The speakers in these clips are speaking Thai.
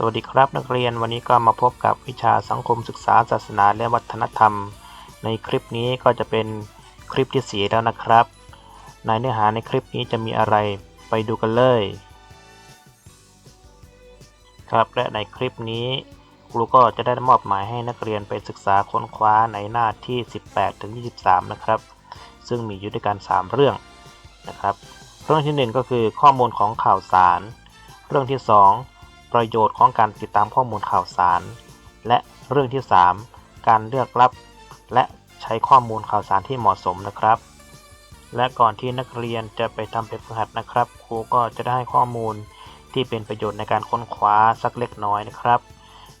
สวัสดีครับนักเรียนวันนี้ก็มาพบกับวิชาสังคมศึกษาศาสนาและวัฒนธรรม ในคลิปนี้ก็จะเป็นคลิปที่สีแล้วนะครับ ในเนื้อหาในคลิปนี้จะมีอะไรไปดูกันเลย ครับและในคลิปนี้ครูก็จะได้มอบหมายให้นักเรียนไปศึกษาค้นคว้าในหน้าที่ 18ถึง23 นะครับ ซึ่งมีอยู่ด้วยกัน 3 เรื่องนะครับ เรื่องที่ 1 ก็คือข้อมูลของข่าวสาร เรื่องที่ 2 ประโยชน์ของการติดตามข้อมูลข่าวสาร และเรื่องที่ 3 การเลือกรับ และใช้ข้อมูลข่าวสารที่เหมาะสมนะครับ และก่อนที่นักเรียนจะไปทำเป็นฝึกหัดนะครับ ครูก็จะได้ให้ข้อมูลที่เป็นประโยชน์ในการค้นคว้าสักเล็กน้อยนะครับ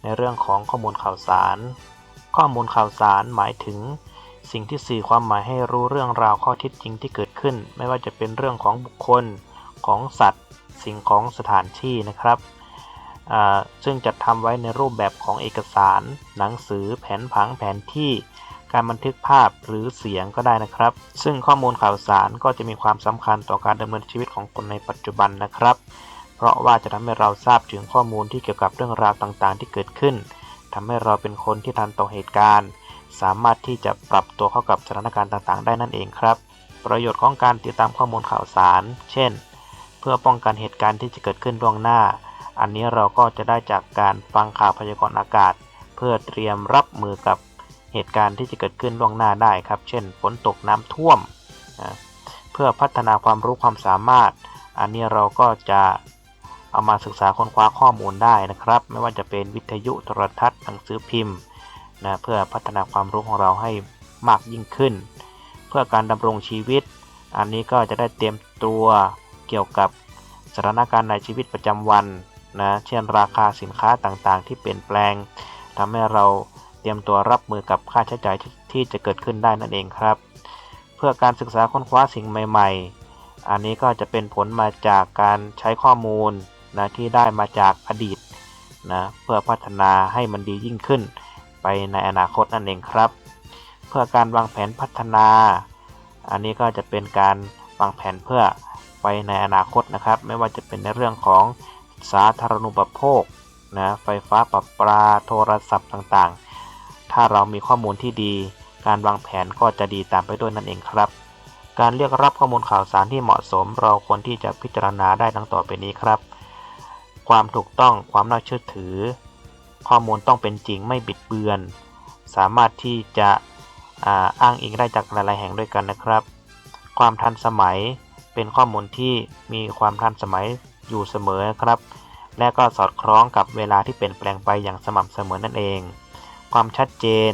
ในเรื่องของข้อมูลข่าวสาร ข้อมูลข่าวสารหมายถึง สิ่งที่สื่อความหมายให้รู้เรื่องราวข้อเท็จจริงที่เกิดขึ้น ไม่ว่าจะเป็นเรื่องของบุคคล ของสัตว์ สิ่งของสถานที่นะครับ ซึ่งจัดทำไว้ในรูปแบบของเอกสาร หนังสือ แผนผังแผนที่ การบันทึกภาพหรือเสียงก็ได้นะครับ ซึ่งข้อมูลข่าวสารก็จะมีความสำคัญต่อการดำเนินชีวิตของคนในปัจจุบันนะครับ เพราะว่าจะทำให้เราทราบถึงข้อมูลที่เกี่ยวกับเรื่องราวต่างๆ ที่เกิดขึ้นทำให้เราเป็นคนที่ทันต่อเหตุการณ์ สามารถที่จะปรับตัวเข้ากับสถานการณ์ต่างๆ ได้นั่นเองครับ ประโยชน์ของการติดตามข้อมูลข่าวสาร เช่น เพื่อป้องกันเหตุการณ์ที่จะเกิดขึ้นล่วงหน้า อันนี้เราก็จะได้จากการฟังข่าวพยากรณ์อากาศ เพื่อเตรียมรับมือกับเหตุการณ์ที่จะเกิดขึ้นล่วงหน้าได้ครับ เช่นฝนตกน้ำท่วม เพื่อพัฒนาความรู้ความสามารถ อันนี้เราก็จะเอามาศึกษาค้นคว้าข้อมูลได้นะครับ ไม่ว่าจะเป็นวิทยุโทรทัศน์หนังสือพิมพ์นะเพื่อพัฒนาความรู้ของเราให้มากยิ่งขึ้น เพื่อการดำรงชีวิต อันนี้ก็จะได้เตรียมตัวเกี่ยวกับสถานการณ์ในชีวิตประจำวัน นะเช่นราคาสินค้าต่างๆ ที่เปลี่ยนแปลงทำให้เราเตรียมตัวรับมือกับค่าใช้จ่ายที่จะเกิดขึ้นได้นั่นเองครับ เพื่อการศึกษาค้นคว้าสิ่งใหม่ ๆ อันนี้ก็จะเป็นผลมาจากการใช้ข้อมูลนะที่ได้มาจากอดีตนะเพื่อพัฒนาให้มันดียิ่งขึ้น ไปในอนาคตนั่นเองครับ เพื่อการวางแผนพัฒนา อันนี้ก็จะเป็นการวางแผนเพื่อไปในอนาคตนะครับ ไม่ว่าจะเป็นในเรื่องของ สาธารณูปโภคนะไฟฟ้าประปาโทรศัพท์ต่างๆ ถ้าเรามีข้อมูลที่ดี การวางแผนก็จะดีตามไปด้วยนั่นเองครับ การเลือกรับข้อมูลข่าวสารที่เหมาะสม เราควรที่จะพิจารณาได้ดังต่อไปนี้ครับ ความถูกต้องความน่าเชื่อถือ ข้อมูลต้องเป็นจริงไม่บิดเบือน สามารถที่จะอาอ้างอิงได้จากหลาย ๆ แห่งด้วยกันนะครับ ความทันสมัยเป็นข้อมูลที่มีความทันสมัย อยู่เสมอครับ และก็สอดคล้องกับเวลาที่เปลี่ยนแปลงไปอย่างสม่ำเสมอนั่นเอง ความชัดเจน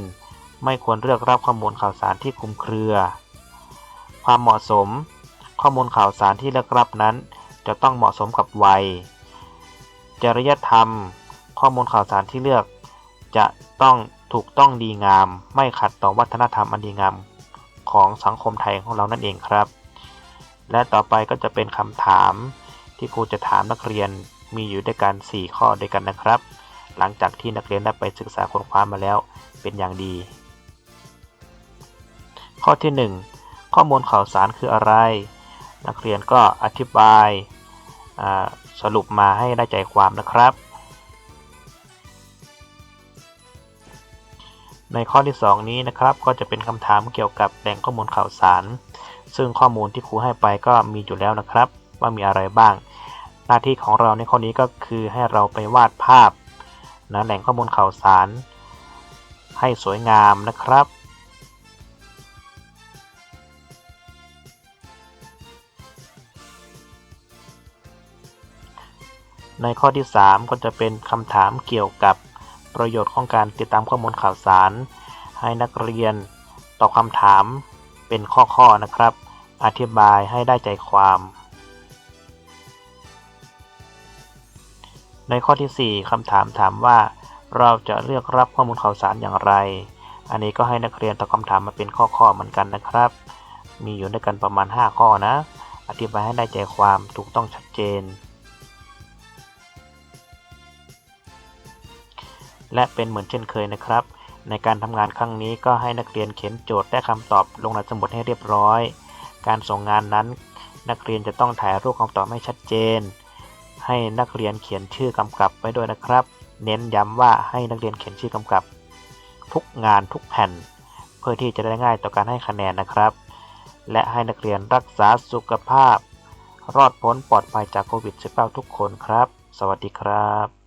ไม่ควรเลือกรับข้อมูลข่าวสารที่คลุมเครือ ความเหมาะสม ข้อมูลข่าวสารที่เลือกรับนั้น จะต้องเหมาะสมกับวัย จริยธรรม ข้อมูลข่าวสารที่เลือก จะต้องถูกต้องดีงาม ไม่ขัดต่อวัฒนธรรมอันดีงามของสังคมไทยของเรานั่นเองครับ และต่อไปก็จะเป็นคำถาม ที่ครูจะถามนักเรียนมีอยู่ด้วยกัน 4 ข้อด้วยกันนะครับ หลังจากที่นักเรียนได้ไปศึกษาค้นคว้ามาแล้วเป็นอย่างดี ข้อที่ 1 ข้อมูลข่าวสารคืออะไร นักเรียนก็อธิบายสรุปมาให้ได้ใจความนะครับ ในข้อที่ 2 นี้นะครับก็จะเป็นคำถามเกี่ยวกับแหล่งข้อมูลข่าวสาร ซึ่งข้อมูลที่ครูให้ไปก็มีอยู่แล้วนะครับ ว่ามีอะไรบ้าง หน้าที่ของเราในข้อนี้ก็คือให้เราไปวาดภาพนะแหล่งข้อมูลข่าวสาร ให้สวยงามนะครับในข้อที่ 3 ก็จะเป็นคำถามเกี่ยวกับประโยชน์ของการติดตามข้อมูลข่าวสาร ให้นักเรียนตอบคำถามเป็นข้อๆนะครับ อธิบายให้ได้ใจความ ในข้อที่ 4คำถามถามว่า เราจะเลือกรับข้อมูลข่าวสารอย่างไร อันนี้ก็ให้นักเรียนตอบคำถามมาเป็นข้อๆเหมือนกันนะครับ มีอยู่ด้วยกันประมาณ 5 ข้อนะ อธิบายให้ได้ใจความถูกต้องชัดเจน และเป็นเหมือนเช่นเคยนะครับ ในการทำงานครั้งนี้ก็ให้นักเรียนเขียนโจทย์และคำตอบลงในสมุดให้เรียบร้อย การส่งงานนั้น นักเรียนจะต้องถ่ายรูปคำตอบให้ชัดเจน ให้นักเรียนเขียนชื่อกำกับไว้ด้วยนะครับ เน้นย้ำว่าให้นักเรียนเขียนชื่อกำกับ ทุกงานทุกแผ่น เพื่อที่จะได้ง่ายต่อการให้คะแนนนะครับ และให้นักเรียนรักษาสุขภาพ รอดพ้นปลอดภัยจากโควิด -19 ทุกคนครับ สวัสดีครับ